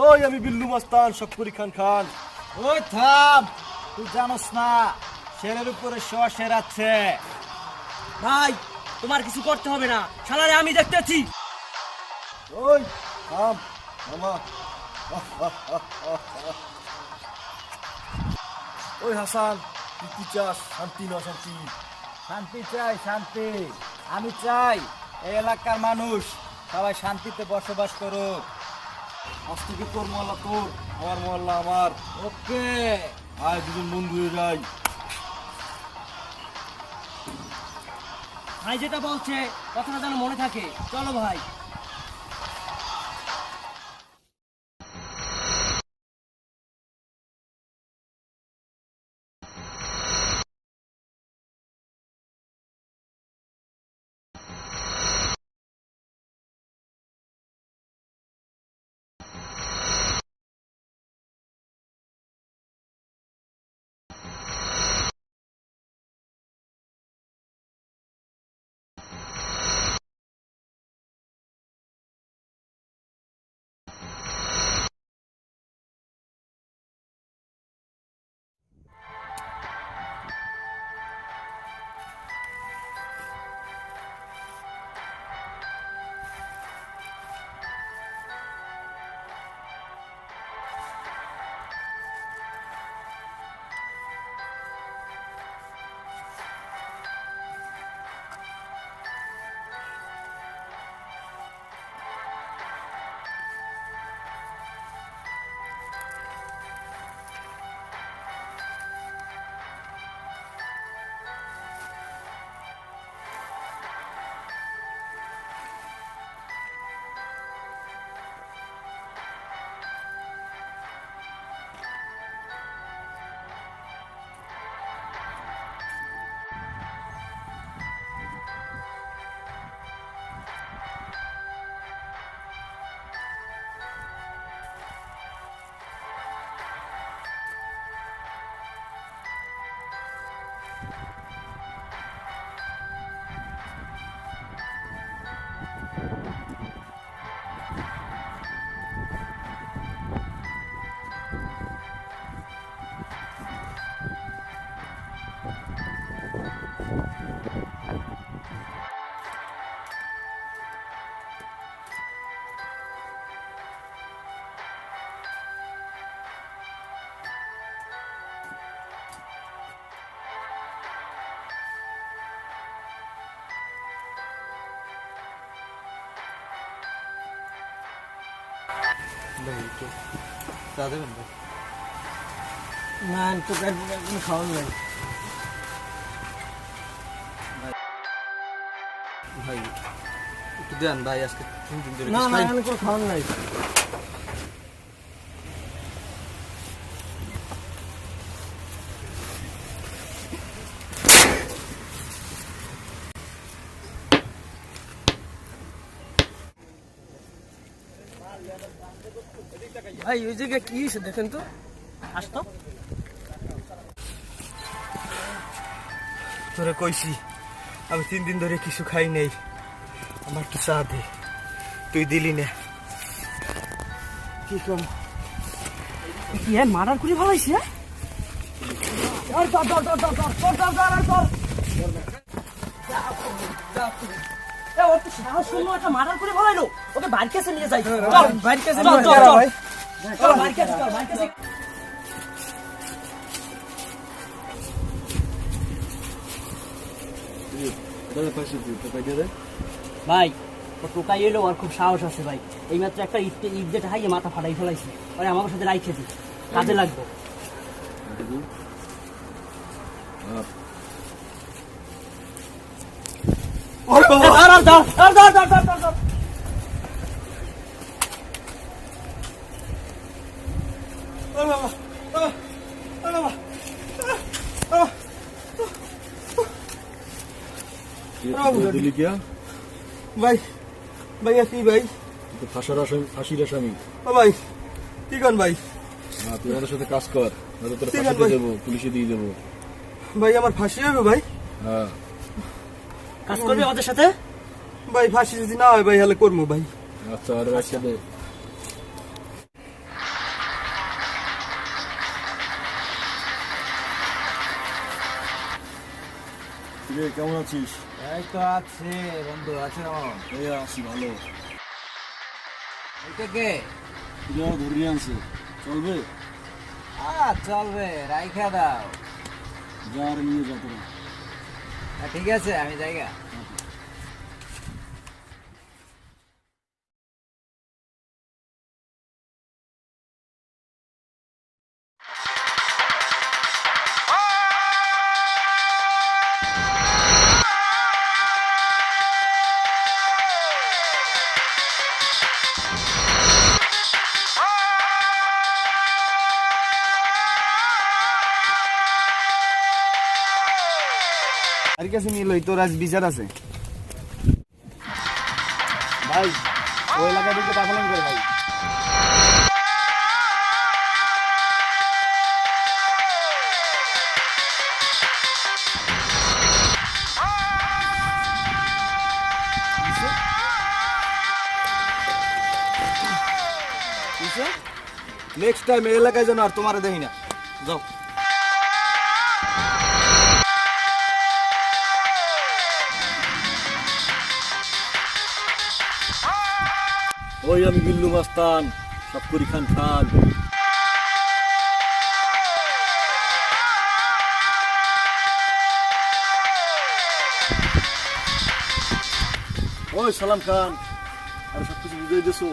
ওই আমি বিল্লু মাস্তান শক্করি খান খান। ওই থাম তুই জানোস না শেরের উপরে শোয়া শের আছে। ভাই তোমার কিছু করতে হবে না শালারে আমি দেখতেছি। ওই থাম মামা। ওই হাসান তুই কি চাস? শান্তি না শান্তি শান্তি চাই শান্তি। আমি চাই এই এলাকার মানুষ সবাই শান্তিতে বসবাস করুক। আজ থেকে তোর মহল্লা তোর, আমার মহল্লা আমার। ওকে। আয়, দুজন বন্ধু হয়ে যাই। ভাই, যেটা বলছে, কথাটা যেন মনে থাকে। চলো ভাই। ভাই একটু। চা দেবেন ভাই না একটু খাওয়ান ভাই ভাই একটু দেন ভাই আজকে তিন দিন ধরে না না কোনো খাওয়ান নাই। ভাই ওই জায়গায় কি দেখেন তো আসতো তোরে কইছি আমি তিন দিন ধরে কিছু খাই নেই আমার কি চা দে তুই দিলি না কি কম কি হ্যাঁ মার্ডার করে ভালাইছে হ্যাঁ ধর ধর ধর ধর ধর ধর ধর ধর ধর এ সাহস শূন্য একটা মার্ডার করে ভালাইলো ওকে বাড়ির কাছে নিয়ে যাই। চল বাড়ির কাছে চল চল চল। চল কাছে চল বাড়ির কাছে। ভাই ও টোকাই এলো আর খুব সাহস আছে ভাই। এইমাত্র একটা ঈদ ঈদ যেটা হাইয়ে মাথা ফাটাই ফেলাইছে। আরে আমার সাথে রাইখেছি কাজে লাগবো ধর, ধর, ধর, ধর, ধর, ধর, ধর, ধর। দিলি কিয়া ভাই ভাই কি ভাই। ফাঁসার আসামি ফাঁসির আসামি ভাই কি কন ভাই? তুই আমাদের সাথে কাজ কর তোর ফাঁসিতে দেবো পুলিশে দিয়ে দেবো ভাই আমার ফাঁসি হবে ভাই। হ্যাঁ। কাজ করবে ওদের সাথে? ভাই ফাঁসি যদি না হয় ভাই তাহলে করব ভাই। আচ্ছা আর আচ্ছা রে কেমন আছিস? এই তো আছে বন্ধু আছে? কেমন এই আছি ভালো। এটা কে? পুরো ধরিয়ে আনছে। চলবে? আ চলবে রাইখা দাও। যার নিয়ে যা ঠিক আছে আমি জায়গা। কাছে নিয়ে লই তোর আজ বিচার আছে। ভাই, ওই এলাকা পাঠালাম করে ভাই। নেক্সট টাইম এলাকায় যেন আর তোমারে দেখি না। যাও। ওই আমি বিল্লু মাস্তান সবকরি খান খান। ওই সালাম খান আর সব কিছু বুঝিয়ে দিছো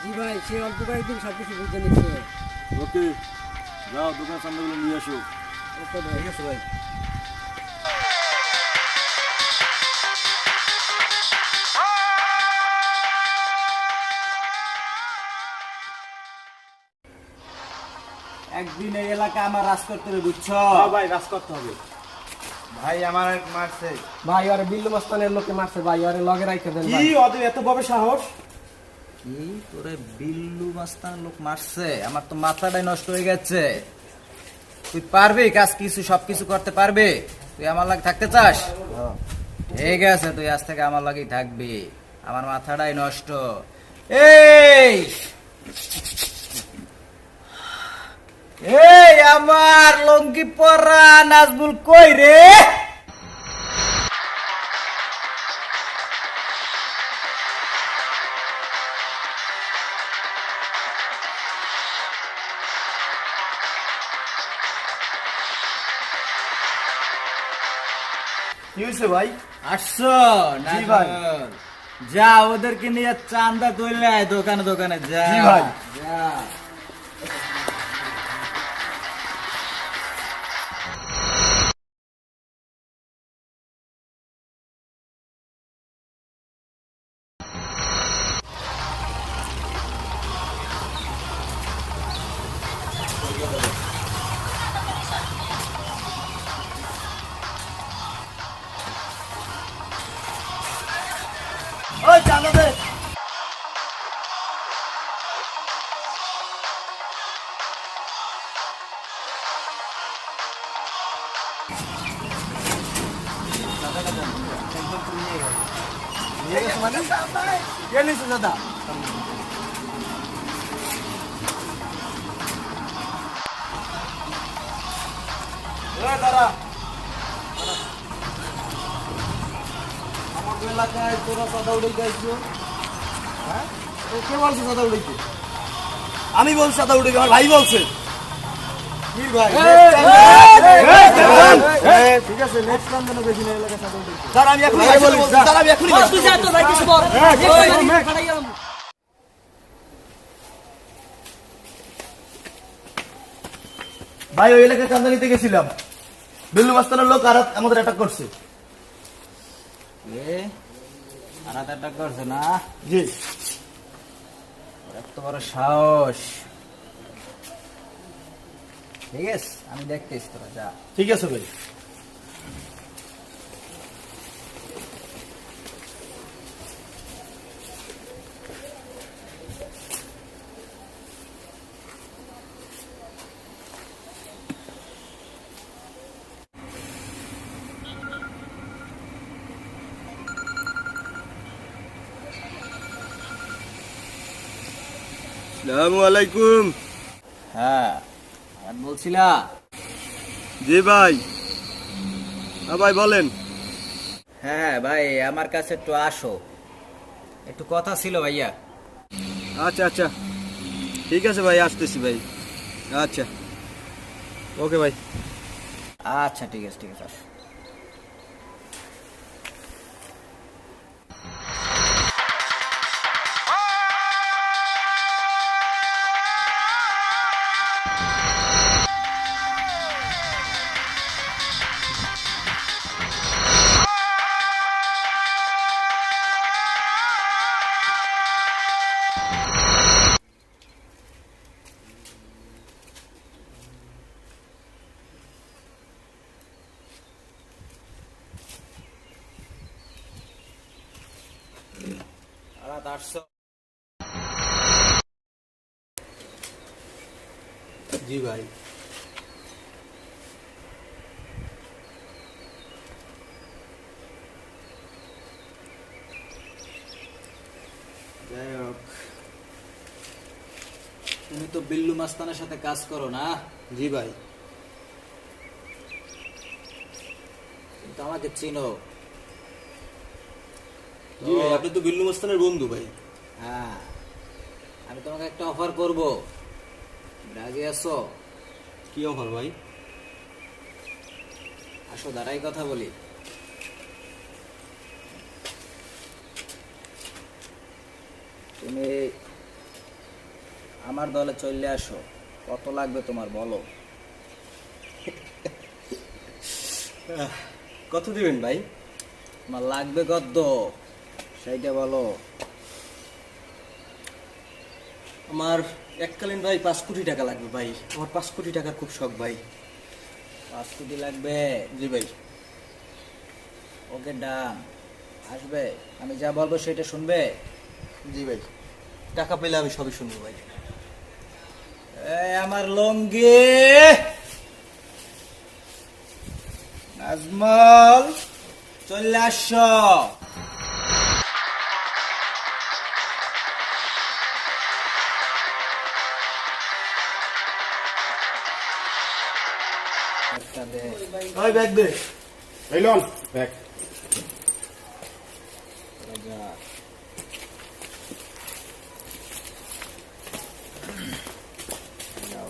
জি ভাই সে অল্প কয়েকদিন সব কিছু বুঝে নিচ্ছে। ওকে যাও দোকান সামনেগুলো নিয়ে আসো। ওকে ভাই ঠিক আছে ভাই। একদিন এই এলাকা আমার রাজ করতে হবে বুঝছ? ভাই রাজ করতে হবে। ভাই আমার মারছে। ভাই আরে বিল্লু মস্তানের লোকে মারছে ভাই আরে লগে রাইখে দেন কি ভাই। ওদের এত বড় সাহস? কি তোরে বিল্লু মাস্তান লোক মারছে? আমার তো মাথাটাই নষ্ট হয়ে গেছে। তুই পারবি কাজ কিছু সবকিছু করতে পারবি? তুই আমার লাগে থাকতে চাস? ঠিক আছে তুই আজ থেকে আমার লাগেই থাকবি। আমার মাথাটাই নষ্ট। এই! এই আমার লঙ্কি পরা নাজবুল কই রে? হয়েছে ভাই? জি ভাই। যা ওদেরকে নিয়ে চান্দা তুললে দোকানে দোকানে যা। ভাই। যা। ওই চাঁদা দে মানে? কে নিছে দাদা এলাকায় তোরা চাঁদা যাইছো হ্যাঁ? কে বলছে চাঁদা উঠেছে আমি বলছি চাঁদা উঠে আমার ভাই বলছে। ভাই ওই এলাকায় চাঁদা নিতে গেছিলাম। বিল্লু মাস্তানের লোক আর আমাদের অ্যাটাক করছে। আনাতে একটা না? জি। এত বড় সাহস। ঠিক আছে আমি দেখতেছি তোরা যা। ঠিক আছে ভাই। আলাইকুম। হ্যাঁ আর বলছিলা? জি ভাই। হ্যাঁ ভাই বলেন। হ্যাঁ ভাই আমার কাছে একটু আসো। একটু কথা ছিল ভাইয়া। আচ্ছা আচ্ছা। ঠিক আছে ভাই আসতেছি ভাই। আচ্ছা। ওকে ভাই। আচ্ছা ঠিক আছে ঠিক আছে আসো। রাত আটশো জি ভাই। যাই হোক তুমি তো বিল্লু মাস্তানের সাথে কাজ করো না? জি ভাই। কিন্তু আমাকে চিনো। জি ভাই আপনি তো বিল্লু মস্তানের বন্ধু ভাই। হ্যাঁ আমি তোমাকে একটা অফার করব। রাজি আসো কি অফার ভাই? আসো দাঁড়াই কথা বলি। তুমি আমার দলে চলে আসো কত লাগবে তোমার বলো? কত দিবেন ভাই? তোমার লাগবে কত সেইটা বলো আমার এককালীন ভাই পাঁচ কোটি টাকা লাগবে ভাই। আমার পাঁচ কোটি টাকার খুব শখ ভাই। পাঁচ কোটি লাগবে? জি ভাই। ওকে ডান। আসবে? আমি যা বলব সেটা শুনবে? জি ভাই। টাকা পেলে আমি সবই শুনব ভাই। আমার লঙ্গি! নাজমল! চলে ভাই ব্যাগ দে এই লন ব্যাগ তোরা যা। যাও।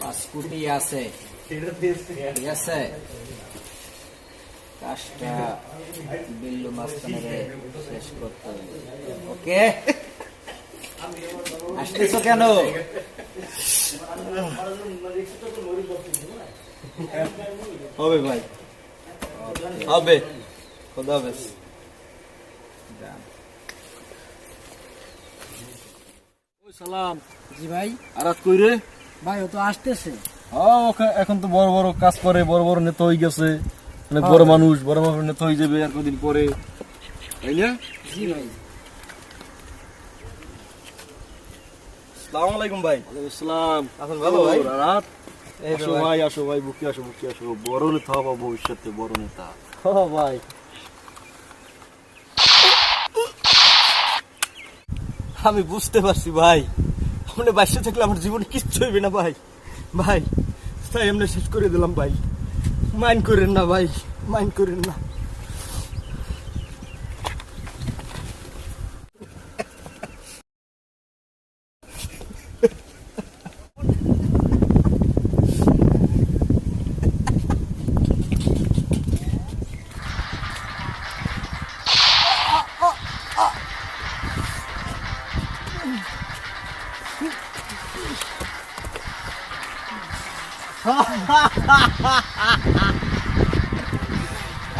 পাঁচ কোটি আছে ঠিক আছে কাজটা বিল্লু মাস্তানের শেষ করতে হবে ওকে আসতেছো কেন? হবে ভাই। হবে। খোদা হাফেজ। সালাম। জি ভাই। আরাত কই রে? ভাই ও তো আসতেছে। হ্যাঁ ওকে- এখন তো বড় বড় কাজ করে বড় বড় নেতা হয়ে গেছে। অনেক বড় মানুষ বড় মানুষ নেতা হয়ে যাবে আর কদিন পরে। তাই না? জি ভাই। সালাম আলাইকুম ভাই। ভালো ভাই? রাত? আসো ভাই। আসো ভাই বুকে আসো বুকে আসো। বড় নেতা হবা ভবিষ্যতে বড় নেতা। ও ভাই। আমি বুঝতে পারছি ভাই। আপনি বাসে থাকলে আমার জীবনে কিচ্ছু হইবে না ভাই। ভাই তাই এমনি শেষ করে দিলাম ভাই। মাইন্ড করেন না ভাই মাইন্ড করেন না।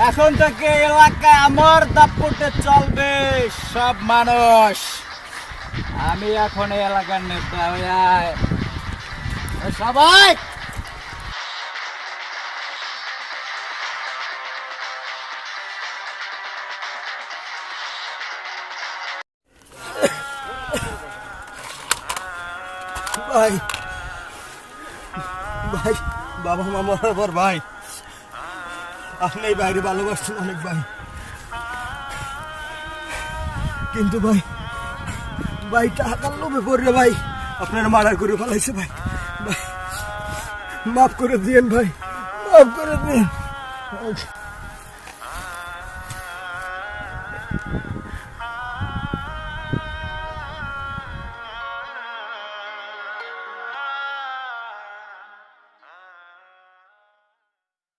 এখন থেকে এলাকায় আমার দাপটে চলবে, সব মানুষ। আমি এখন এলাকার নেতা সবাই! ভাই ভাই, বাবা মা পর ভাই। আপনি বাইরে ভালোবাসছেন অনেক ভাই। কিন্তু ভাই ভাই টাকার লোভে পড়লে ভাই, আপনার মারা করে ফেলাইছে ভাই। মাফ করে দিয়েন ভাই, মাফ করে দিন